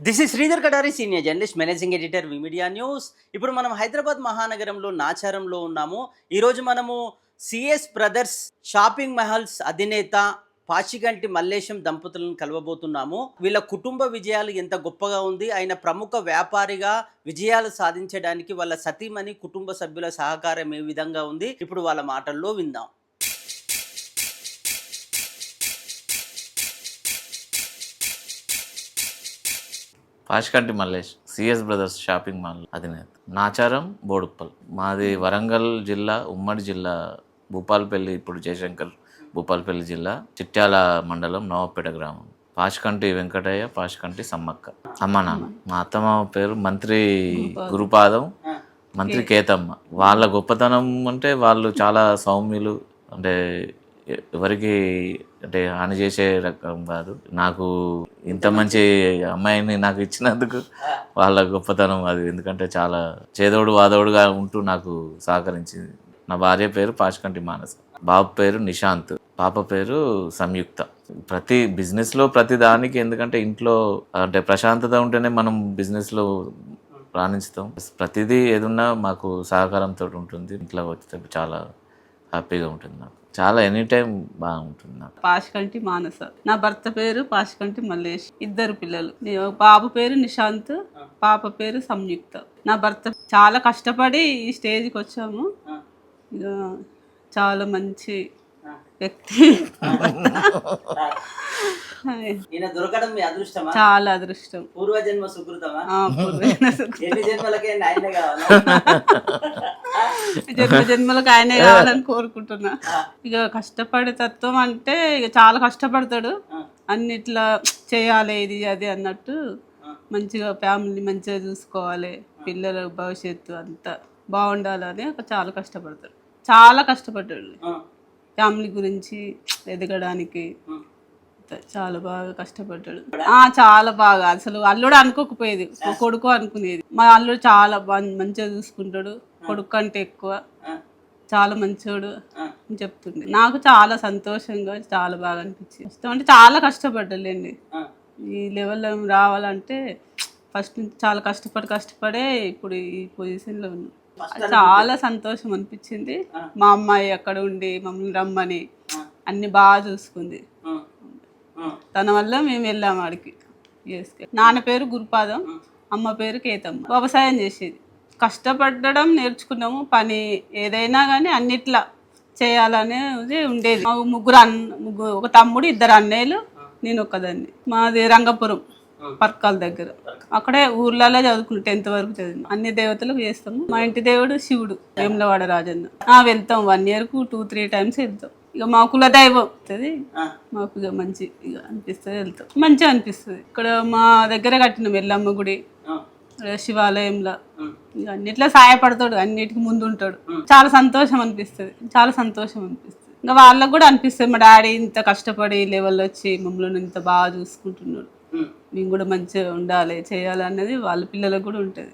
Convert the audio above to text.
This is Sridhar Kadari senior journalist managing editor V media news ఇప్పుడు మనం హైదరాబాద్ మహానగరంలో నాచారంలో ఉన్నాము. ఈరోజు మనము సిఎస్ బ్రదర్స్ షాపింగ్ మహల్స్ అధినేత పాచిగంటి మల్లేశం దంపతులను కలవబోతున్నాము. వీళ్ళ కుటుంబ విజయాలు ఎంత గొప్పగా ఉంది ఆయన ప్రముఖ వ్యాపారిగా విజయాలు సాధించడానికి వాళ్ళ సతీమణి కుటుంబ సభ్యుల సహకారం ఏ విధంగా ఉంది ఇప్పుడు వాళ్ళ మాటల్లో విందాం. Pashkanti Mallesh CS brothers shopping mall అధినేత. నాచారం బోడుప్పల్. మాది వరంగల్ జిల్లా ఉమ్మడి జిల్లా భూపాలపల్లి ఇప్పుడు జయశంకర్ భూపాలపల్లి జిల్లా చిట్యాల మండలం నవాపేట గ్రామం. పాష్కంటి వెంకటయ్య పాష్కంటి సమ్మక్క. అమ్మ నాన్న. మా అత్తమ్మ పేరు మంత్రి గురుపాదం. మంత్రి కేతమ్మ. వాళ్ళ గొప్పతనం అంటే వాళ్ళు చాలా సౌమ్యులు అంటే ఎవరికి అంటే హాని చేసే రకం కాదు. నాకు ఇంత మంచి అమ్మాయిని నాకు ఇచ్చినందుకు వాళ్ళ గొప్పతనం అది. ఎందుకంటే చాలా చేదోడు వాదోడుగా ఉంటూ నాకు సహకరించింది నా భార్య పేరు పాష్కంటి మానస. బాబు పేరు నిశాంత్. పాప పేరు సంయుక్త. ప్రతి బిజినెస్లో ప్రతి దానికి ఎందుకంటే ఇంట్లో అంటే ప్రశాంతత ఉంటేనే మనం బిజినెస్లో రాణిస్తాం ప్రతిదీ ఏదున్నా మాకు సహకారంతో ఉంటుంది. ఇంట్లో వచ్చేటప్పుడు చాలా హ్యాపీగా ఉంటుంది నాకు. చాలా ఎనీ టైం బాగుంటుంది నాకు. పాశకంటి మానస. నా భర్త పేరు పాశకంటి మల్లేష్. ఇద్దరు పిల్లలు. బాబు పేరు నిశాంత్. పాప పేరు సంయుక్త. నా భర్త చాలా కష్టపడి ఈ స్టేజ్కి వచ్చాము. చాలా మంచి వ్యక్తి. ఈయన దొరకడం మీ అదృష్టమా? చాలా అదృష్టం. పూర్వజన్మ సుకృతమా? పూర్వజన్మ సుకృతం. జన్మలకే ఆయనే కావాలా? జన్మ జన్మలకు ఆయనే కావాలని కోరుకుంటున్నా. ఇక కష్టపడే తత్వం అంటే ఇక చాలా కష్టపడతాడు. అన్నిట్లా చేయాలి ఇది అది అన్నట్టు మంచిగా ఫ్యామిలీ మంచిగా చూసుకోవాలి పిల్లల భవిష్యత్తు అంతా బాగుండాలని చాలా కష్టపడతాడు. చాలా కష్టపడ్డాడు. ఫ్యామిలీ గురించి ఎదగడానికి చాలా బాగా కష్టపడ్డాడు. ఆ చాలా బాగా. అసలు అల్లుడు అనుకోకపోయేది. కొడుకు అనుకునేది. మా అల్లుడు చాలా మంచిగా చూసుకుంటాడు. కొడుకు కంటే ఎక్కువ చాలా మంచోడు అని చెప్తుంది. నాకు చాలా సంతోషంగా చాలా బాగా అనిపించింది. అంటే చాలా కష్టపడ్డాలేండి ఈ లెవెల్లో రావాలంటే ఫస్ట్ నుంచి చాలా కష్టపడి కష్టపడే ఇప్పుడు ఈ పొజిషన్లో ఉన్నాం చాలా సంతోషం అనిపించింది. మా అమ్మాయి అక్కడ ఉండి మమ్మల్ని రమ్మని అన్ని బాగా చూసుకుంది. తన వల్ల మేము వెళ్ళాము ఆడికి. నాన్న పేరు గురుపాదం అమ్మ పేరు కేతమ్మ. వ్యవసాయం చేసేది. కష్టపడడం నేర్చుకున్నాము. పని ఏదైనా కానీ అన్నిట్లా చేయాలనేది ఉండేది. మా ముగ్గురు అన్న ముగ్గురు ఒక తమ్ముడు ఇద్దరు అన్నయ్యలు నేను ఒక్కదాన్ని. మాది రంగపురం పర్కాల దగ్గర. అక్కడే ఊర్లలో చదువుకున్నాం టెన్త్ వరకు చదివిన. అన్ని దేవతలకు చేస్తాము. మా ఇంటి దేవుడు శివుడు వేములవాడ రాజన్న. ఆ వెళ్తాం వన్ ఇయర్కు టూ త్రీ టైమ్స్ వెళ్తాం. ఇక మా కుల దైవం వస్తుంది మాకు ఇక మంచి ఇక అనిపిస్తుంది వెళ్తాం. మంచిగా అనిపిస్తుంది. ఇక్కడ మా దగ్గర కట్టిన ఎల్లమ్మ గుడి శివాలయంలో. ఇక అన్నిట్లో సహాయపడతాడు అన్నిటికి ముందు ఉంటాడు చాలా సంతోషం అనిపిస్తుంది చాలా సంతోషం అనిపిస్తుంది. ఇంకా వాళ్ళకు కూడా అనిపిస్తుంది మా డాడీ ఇంత కష్టపడి లెవెల్లో వచ్చి మమ్మల్ని ఇంత బాగా చూసుకుంటున్నాడు. మేము కూడా మంచిగా ఉండాలి చేయాలి అన్నది వాళ్ళ పిల్లలకు కూడా ఉంటుంది.